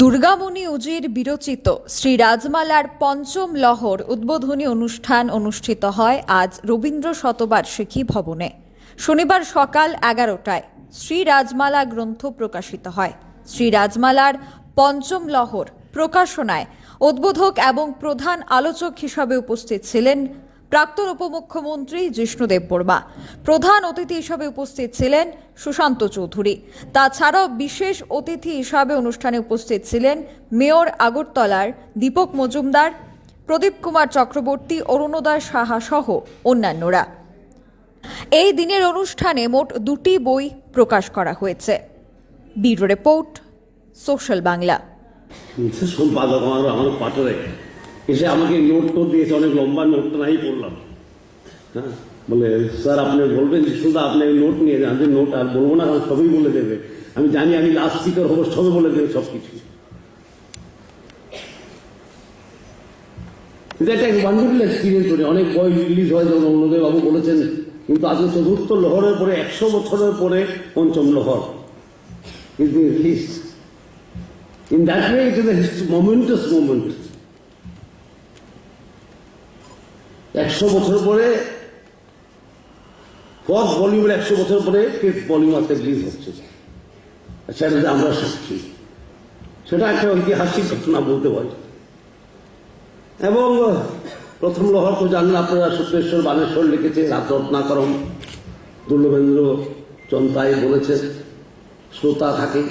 দুর্গামণি উজির বিরচিত শ্রী রাজমালার পঞ্চম লহর উদ্বোধনী অনুষ্ঠান অনুষ্ঠিত হয় আজ রবীন্দ্র শতবার্ষিকী ভবনে। শনিবার সকাল এগারোটায় শ্রী রাজমালা গ্রন্থ প্রকাশিত হয়। শ্রী রাজমালার পঞ্চম লহর প্রকাশনায় উদ্বোধক এবং প্রধান আলোচক হিসাবে উপস্থিত ছিলেন প্রাক্তন উপমুখ্যমন্ত্রী জিষ্ণুদেব বর্মা। প্রধান অতিথি হিসাবে উপস্থিত ছিলেন সুশান্ত চৌধুরী। তাছাড়াও বিশেষ অতিথি হিসাবে অনুষ্ঠানে উপস্থিত ছিলেন মেয়র আগরতলার দীপক মজুমদার, প্রদীপ কুমার চক্রবর্তী, অরুণোদয় সাহা সহ অন্যান্যরা। এই দিনের অনুষ্ঠানে মোট দুটি বই প্রকাশ করা হয়েছে। Bureau report, social Bangla. এসে আমাকে নোট টোট দিয়েছে অনেক লম্বা নোটটা নাই পড়লাম। হ্যাঁ? বলে স্যার আপনি বলবেন যে শুধু আপনি নোট নিয়ে যান যে নোট আর বলব না সবই বলে দেবে। আমি জানি আমি লাস্ট স্পিকার হব সবই বলে দেবে সব কিছু কিন্তু একটা ওয়ান্ডারফুল এক্সপিরিয়েন্স করে। অনেক বই রিলিজ হয় যেমন অন্যদেব বাবু বলেছেন কিন্তু আজকে চতুর্থ লহরের পরে একশো বছরের পরে পঞ্চম লহর। In that way, it is a hist- একশো বছর পরে ফোর্থ ভলিউমের একশো বছর পরে ফিফথ ভলিউম আজকে রিলিজ হচ্ছে। সেটাতে আমরা সাক্ষী সেটা একটা ঐতিহাসিক ঘটনা বলতে পারি। এবং, প্রথম লহর তো জানেন আপনারা শুক্রেশ্বর বানেশ্বর লিখেছে রাত রত্নাকরম দুর্লভেন্দ্র চন্তাই বলেছে শ্রোতা থাকে।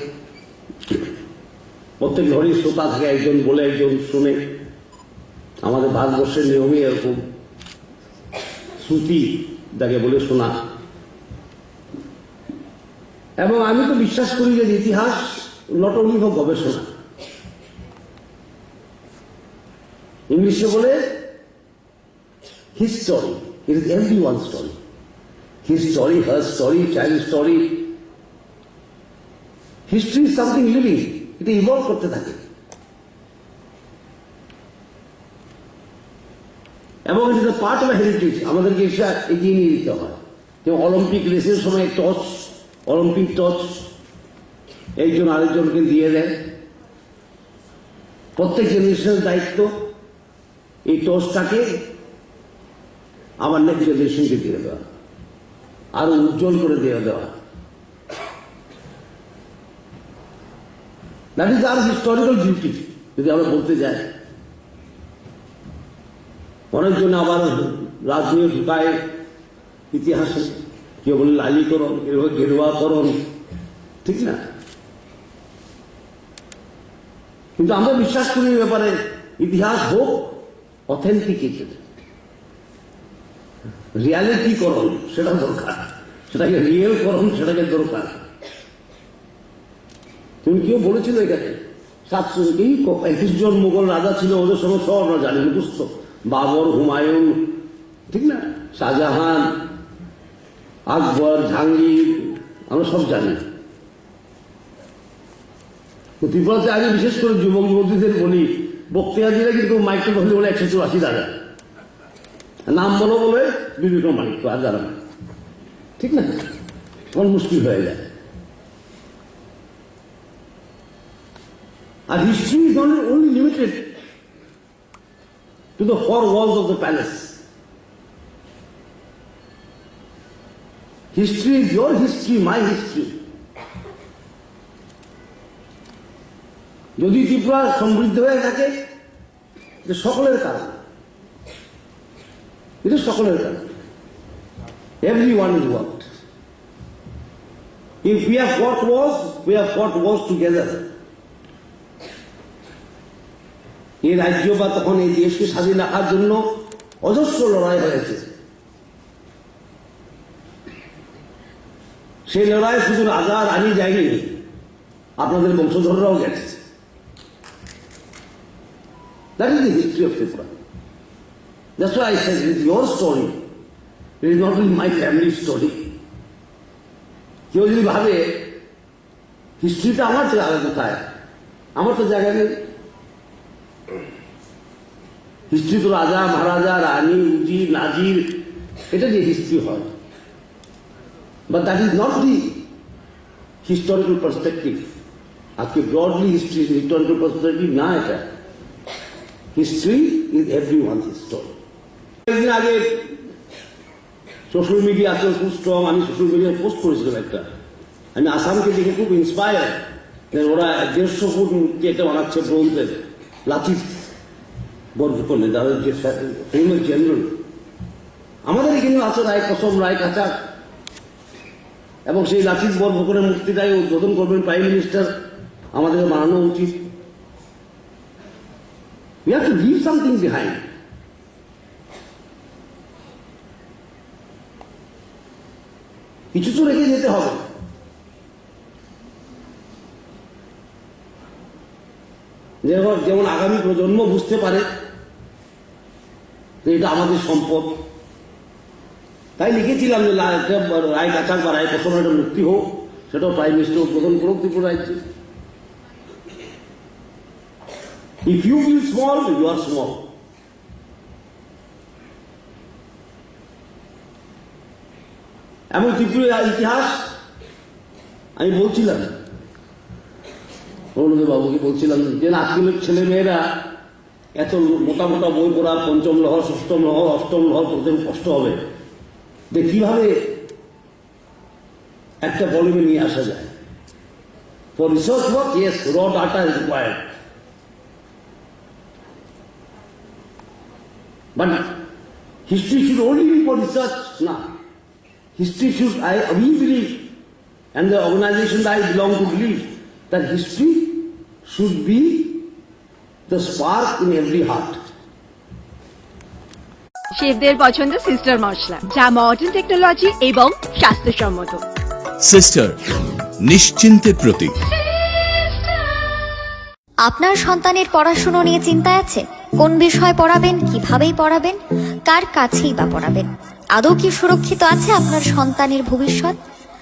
প্রত্যেক ঘরেই শ্রোতা থাকে, একজন বলে, একজন শুনে। আমাদের ভারতবর্ষের নিয়মই এরকম। শ্রুতি যাকে বলে শোনা। এবং আমি তো বিশ্বাস করি যে ইতিহাস অনলি ফর গবেষণা। ইংলিশে বলে history it is every one story his story her story child story history is something living এটা ইভলভ করতে থাকে। এবং it is a part of heritage আমাদেরকে এটা এগিয়ে নিয়ে দিতে হয়। যেমন অলিম্পিক রেসের সময় টর্চ অলিম্পিক টর্চ একজন আরেকজনকে দিয়ে দেয়। প্রত্যেক জেনারেশনের দায়িত্ব এই টর্চটাকে আমার নেক্সট জেনারেশনকে দিয়ে দেওয়া। আরও উজ্জ্বল করে দিয়ে দেওয়া। That is our historical duty যদি আমরা বলতে যাই অনেকজন আবার রাজনীতি ঢুকায় ইতিহাসে কেউ বলে লালীকরণ কেউ গেরুয়াকরণ ঠিক না? কিন্তু আমরা বিশ্বাস করি এই ব্যাপারে, ইতিহাস হোক অথেন্টিকেটেড রিয়ালিটি করণ, সেটা দরকার। সেটাকে রিয়েল করণ, সেটাকে দরকার। তুমি কেউ বলেছিল এখানে সাতশো কি একুশ জন মোগল রাজা ছিল, ওদের সঙ্গে সব আমরা জানি, মুখস্থ। বাবর হুমায়ুন, ঠিক না? শাহজাহান, আকবর, জাহাঙ্গীর, আমরা সব জানি। ত্রিপুরাতে আগে বিশেষ করে যুবক যুবতীদের বলি, বক্তিয়াদিরা কিন্তু মাইক্রো ধরলে বলে একশো চুরাশি দাদা নাম বলো বলে বিভিন্ন মানিক আর জানা ঠিক না? তখন মুশকিল হয়ে যায়। আর history is not only limited to the four walls of the palace. History is your history, my history. যদি ত্রিপুরা সমৃদ্ধ হয়ে থাকে এটা সকলের কারণ এটা সকলের কারণ every one is work if we have fought wars we have fought wars together এই রাজ্য বা তখন এই দেশকে স্বাধীন রাখার জন্য অজস্র লড়াই হয়েছে। সেই লড়াই শুধু রাজা রানী যায়নি, আপনাদের বংশধররাও গেছে। That is the history of Tripura. That's I said it is your story it is not only my family story কেউ যদি ভাবে হিস্ট্রিটা আমার আলাদা কোথায়? আমার তো জায়গা নেই। হিস্ট্রি তো রাজা, মহারাজা, রানী উজি নাজির, এটা যে হিস্ট্রি হয়। But that is not the historical perspective আজকে ব্রডলি হিস্ট্রি হিস্টোরিক্যাল পার্সোনালিটি না এটা history is every one history একদিন আগে সোশ্যাল মিডিয়া আছে খুব স্ট্রং আমি সোশ্যাল মিডিয়ায় পোস্ট করেছিলাম একটা আমি আসামকে দেখে খুব ইন্সপায়ার ওরা দেড়শো ফুট মূর্তি একটা বানাচ্ছে ব্রোঞ্জের লাচিত বরফুকনে তাদের যে ফেমাস জেনারেল আমাদের এখানে আছে রায় কসম রায় কাচাক এবং সেই লাচিত বরফুকনের মূর্তিটাই উদ্বোধন করবেন প্রাইম মিনিস্টার আমাদের বানানো উচিত। We have to leave something behind. কিছু তো রেখে যেতে হবে। যেমন যেমন আগামী প্রজন্ম বুঝতে পারে যে এটা আমাদের সম্পদ। তাই লিখেছিলাম যে রায় কাছাক বা রায় কখনো একটা মুক্তি হোক, সেটাও প্রাইম মিনিস্টার উদ্বোধন করুক ত্রিপুরা রাজ্যে। If you feel small you are small এমন ত্রিপুরার ইতিহাস আমি বলছিলাম। অরুণোদয় বাবুকে বলছিলাম যে আজকালের ছেলে মেয়েরা এত মোটা মোটা বই পড়া পঞ্চম লহর ষষ্ঠম লহর অষ্টম লহর পড়তে কষ্ট হবে। যে কীভাবে একটা ভলিউমে নিয়ে আসা যায়? For research work yes raw data is required but history should only be for research না history should, I we believe, and the organization that I belong to believe, that history should be the spark in every heart. শেফদের পছন্দ sister মশলা যা modern technology এবং স্বাস্থ্যসম্মত। Sister নিশ্চিন্তের প্রতীক। আপনার সন্তানের পড়াশুনো নিয়ে চিন্তা আছে? কোন বিষয় পড়াবেন কিভাবেই পড়াবেন কার কাছেই বা পড়াবেন? আদৌ কি সুরক্ষিত আছে আপনার সন্তানের ভবিষ্যৎ?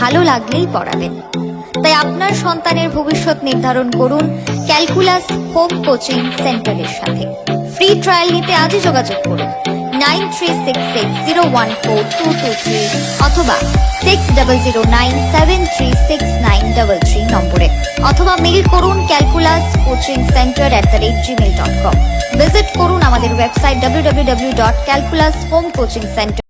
ভালো লাগলেই পড়াবেন। তাই আপনার সন্তানের ভবিষ্যৎ নির্ধারণ করুন ক্যালকুলাস হোম কোচিং সেন্টারের সাথে। ফ্রি ট্রায়াল নিতে আজই যোগাযোগ করুন nine three six six zero one four two two three অথবা six double zero nine seven three six nine double three নম্বরে। অথবা মেল করুন calculus coaching centre at the rate Gmail dot com. Visit করুন আমাদের website W W W dot calculus home coaching centre.